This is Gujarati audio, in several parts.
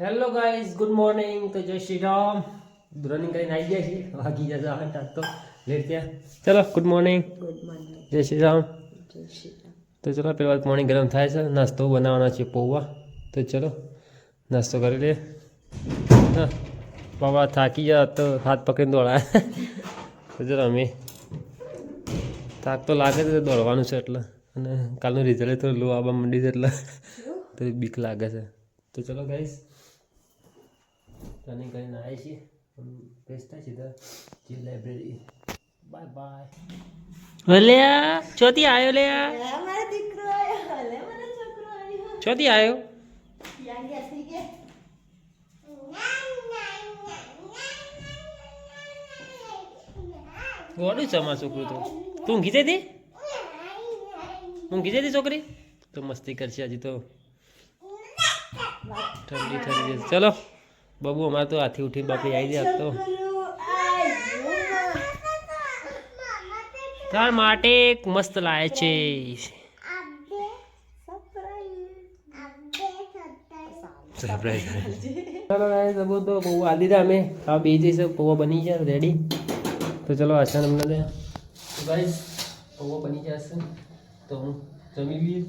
હેલો ગાઈઝ ગુડ મોર્નિંગ તો જય શ્રી રામ. રનિંગ કરીને આવી ગયા છીએ. વાગી જશે આવે આજ તો. લેટ ત્યાં ચલો ગુડ મોર્નિંગ ગુડ મોર્નિંગ જય શ્રી રામ. તો ચલો પેલા મોર્નિંગ ગરમ થાય છે. નાસ્તો બનાવવાનો છે પૌવા. તો ચલો નાસ્તો કરી લે હા પૌવા થાકી ગયા તો હાથ પકડીને દોડાય. તો ચલો અમે થાક તો લાગે છે દોડવાનું છે એટલે. અને કાલનું રિઝલ્ટ તો લો આવવા માંડી છે એટલે. તો બીક લાગે છે. તો ચલો ગાઈસ રનિંગ કરીને આવ્યા છીએ. બેસતા સીધા જે લાઇબ્રેરી બાય બાય લ્યા ચોથી આવ્યો લ્યા? મારો દીકરો આવ્યો હલે મારો છોકરો આવ્યો ચોથી આવ્યો ગોડું છે અમારું છોકરું તો. તું ઊંઘી જતી ઊંઘી જતી છોકરી? તો મસ્તી કરશે હજી તો. ઠંડી ઠંડી. ચલો. બબુ, અમારે તો હાથી ઉઠીને બાપી આવી જાય તો. તાર માટે એક મસ્ત લાવે છે. ચલો ગાઈસ બબુ તો બહુ દે અમે. આ બે જઈશે. પૌવા બની જાય રેડી તો ચલો આશા અમને ગાઈસ પૌવા બની જશે તો હું જમી લઈએ.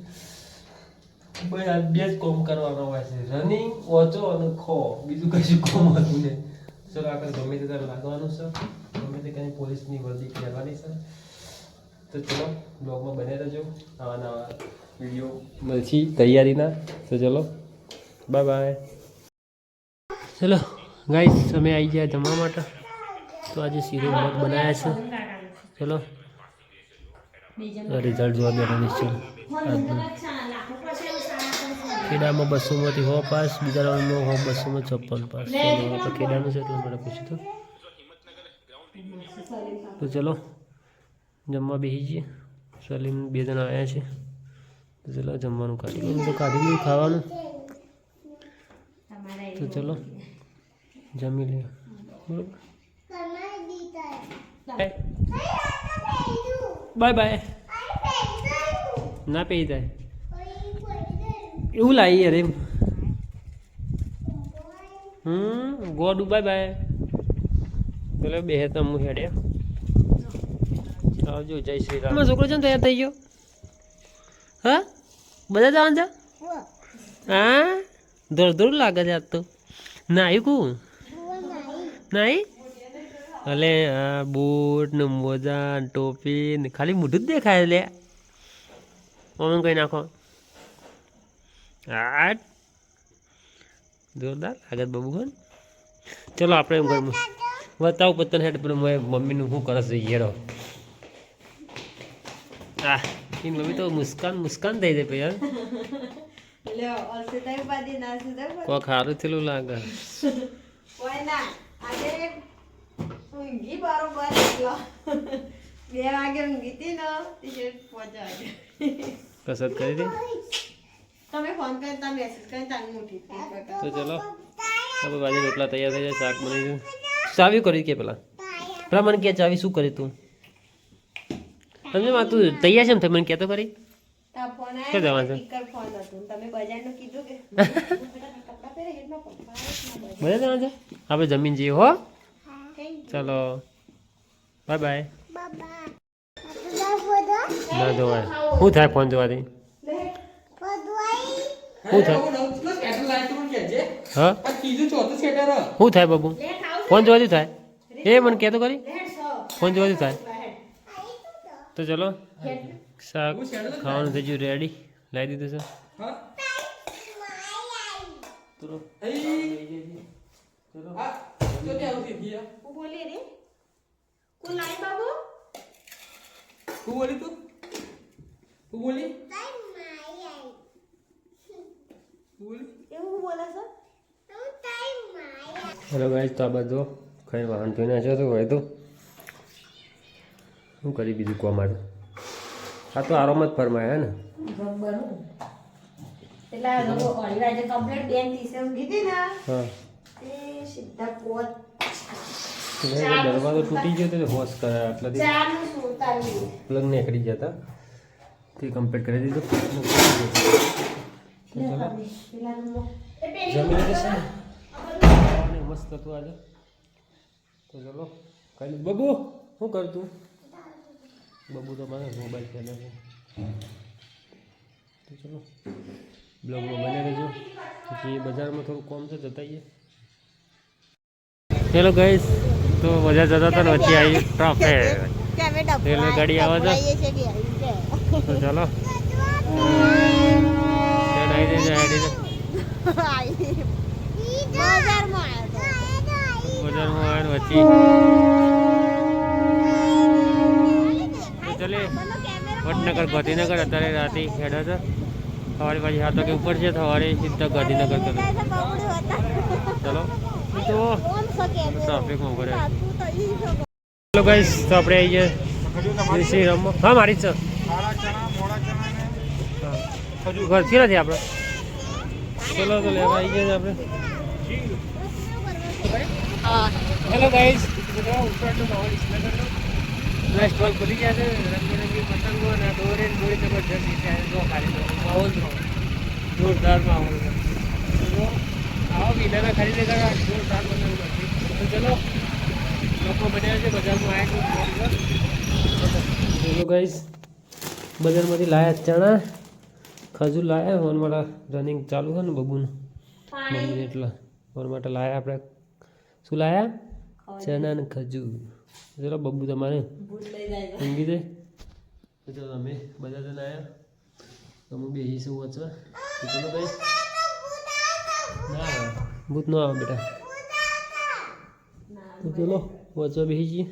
ભાઈ આ બે જ કોમ કરવાનો હોય છે. રનિંગ ઓચો અને ખો બીજું કશું કોમ હતું ને ચલો આગળ ગમે તે તારે લાગવાનું છે ગમે તે કંઈ પોલીસની વર્દી કહેવાની છે તો ચલો બ્લોગમાં બને રહેજો. નવા નવા વીડિયો મળશે તૈયારીના. તો ચલો બાય બાય ચલો ગાઈસ અમે આવી ગયા જમવા માટે. તો આજે શીરો મગ બનાવ્યા છે. ચલો. રિઝલ્ટ જોવા બેઠા છે. ખેડામાં બસોમાંથી હો પાસ બીજા રાઉન્ડમાં હો બસોમાં છપ્પન પાસ. તો ખેડાનું છે એટલે મને પૂછ્યું તો તો ચલો જમવા બેસી જઈએ. સલીમ બે જણા આવ્યા છે. તો ચલો જમવાનું કાઢી લઉં તો કાઢી લઉં ખાવાનું. તો ચલો જમી લઈએ. બરોબર? બાય. બાય ના પહેરી જાય એવું લાવી અરે હમ ગોડ બાય બાય. પેલો બે તો હેડે. આવજો જય શ્રી રામ. છોકરો છે ને તૈયાર થઈ ગયો? હા? બધા જવાનું છે? હા? દોર દોર લાગે છે આજ તો. નાયું કું નાઈ અલે આ બૂટ ને મોજા ટોપી ને ખાલી મોઢું જ દેખાય લે. મમ્મી કઈ નાખો. આટ જોરદાર. આગળ બાબુ ખન. ચલો આપણે એમ ઘરમાં બતાવું પતન હેઠ પેલું મેં મમ્મીનું શું કરે છે હેરો આ એ મમ્મી તો મુસ્કાન મુસ્કાન થઈ જાય યાર કોક સારું થયેલું લાગે. બે વાગે ઊંઘી હતી ને ટી શર્ટ કસરત કરી હતી? તમે ફોન મેસેજ તો ચલો. હવે બાજુ રોટલા તૈયાર થઈ જાય શાક બની ગયું. ચાવી કરી કે પેલા? પેલા મને કે ચાવી શું કરી તું? તમને માં તું તૈયાર છે એમ મને કહેતો કરી તા ફોન જવાનું છે? સ્પીકર ફોન હતું. તમે બજારનું કીધું કે હેડમાં પપ્પા બધા જવાનું છે? આપણે જમીન જઈએ હો. ચલો. બાય બાય ના જોવાય. શું થાય ફોન જોવાથી? શું થાય હા શું થાય બાબુ ફોન જોવાથી થાય એ મને કહેતો કરી ફોન જોવાથી થાય તો ચલો શાક ખાવાનું થઈ ગયું રેડી લાવી દીધું છે ચલો હું બોલી રે કોણ લાઈ બાબુ એવું બોલે છો? હેલો ગાઈસ તો આ બધો કઈ વાહન ધોઈ નાખ્યો તો હોય તો શું કરી બીજું કહો મારે? આ તો આરામ જ ફરમાય હે ને. એટલે અઢી વાગે કમ્પ્લીટ બેન દિવસે ઊંઘી ને હા. તે સીધા પોત દરવાજો તૂટી ગયો તો હોશ કરે આટલા ચાર પ્લગ નીકળી ગયા હતા તે કમ્પ્લીટ કરી દીધું. જમી છે? મસ્ત હતું આજે. તો ચલો કાલે બબુ શું કરતું? બબુ તો મારે મોબાઈલ પહેલે છે. તો ચલો બ્લોગમાં બને રહેજો. પછી બજારમાં થોડું કોમ છે જતા આવીએ ચલો ગઈશ તો બજાર જતા હતા ને વચ્ચે આવી ટ્રાફિક રેલવે ગાડી આવે છે. તો ચલો. આવી જજો આવી જજો બજારમાં આવ્યો બજારમાં આવે વચ્ચે ચલે વડનગર ગાંધીનગર અત્યારે રાતે હેડો છે સવારે પાછી તો કે ઉપર છે સવારે સીધા ગાંધીનગર કરે ચલો. તો ટ્રાફિકમાં ઊભો રહે ચલો ગાઈસ તો આપણે આવી જાય શ્રી રમો હા મારી જ છે. હા. ઘરથી નથી આપણે. ચલો તો લેવા આવી ગયા આપણે. હેલો ગાઈસ ના સ્ટોલ ખુલી ગયા છે. રંગબેરંગી પતંગો અને દોરે દોરી જબરજસ્ત આવે જો ખાલી માહોલ જોરદાર માહોલ છે. આવો વિલાના ખરીદી કરવા જોરદાર પતંગ તો ચલો લોકો બન્યા છે બજારમાં આવ્યા છે. ચલો ગાઈસ બજારમાંથી લાયા ચણા. ખજૂર લાયા ઓન માટે રનિંગ ચાલુ છે ને બબુનું? મમ્મી એટલા ઓન માટે લાયા આપણે. શું લાયા? ચણા ને ખજૂર. ચલો બબુ તમારે ઊંઘી દે. તો ચલો અમે બધા જણ આવ્યા અમે બેસીશું વાંચવા? તો ચલો ભાઈ. ના ભૂત ન આવે બેટા. તો ચલો વાંચવા બેસી જઈએ.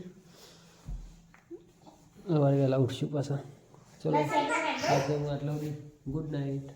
સવારે વહેલા ઉઠશું પાછા. ચલો. આજે હું આટલો ગુડ નાઇટ